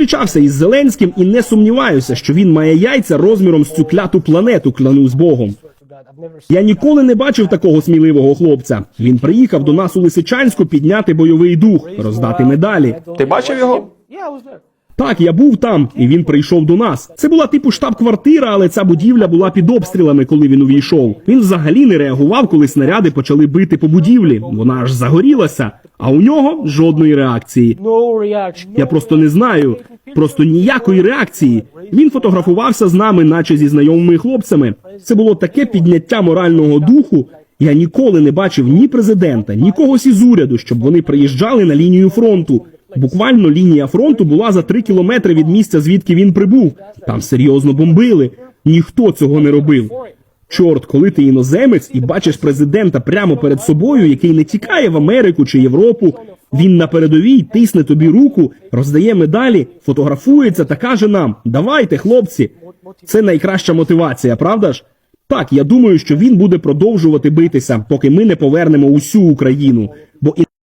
зустрічався із Зеленським і не сумніваюся, що він має яйця розміром з цю кляту планету, клянусь Богом. Я ніколи не бачив такого сміливого хлопця. Він приїхав до нас у Лисичанську підняти бойовий дух, роздати медалі. Ти бачив його? Так, я був там, і він прийшов до нас. Це була типу штаб-квартира, але ця будівля була під обстрілами, коли він увійшов. Він взагалі не реагував, коли снаряди почали бити по будівлі. Вона аж загорілася. А у нього жодної реакції. Я просто не знаю. Просто ніякої реакції. Він фотографувався з нами, наче зі знайомими хлопцями. Це було таке підняття морального духу. Я ніколи не бачив ні президента, ні когось із уряду, щоб вони приїжджали на лінію фронту. Буквально лінія фронту була за три кілометри від місця, звідки він прибув. Там серйозно бомбили. Ніхто цього не робив. Чорт, коли ти іноземець і бачиш президента прямо перед собою, який не тікає в Америку чи Європу. Він на передовій тисне тобі руку, роздає медалі, фотографується та каже нам: Давайте, хлопці. Це найкраща мотивація, правда ж? Так, я думаю, що він буде продовжувати битися, поки ми не повернемо усю Україну. Бо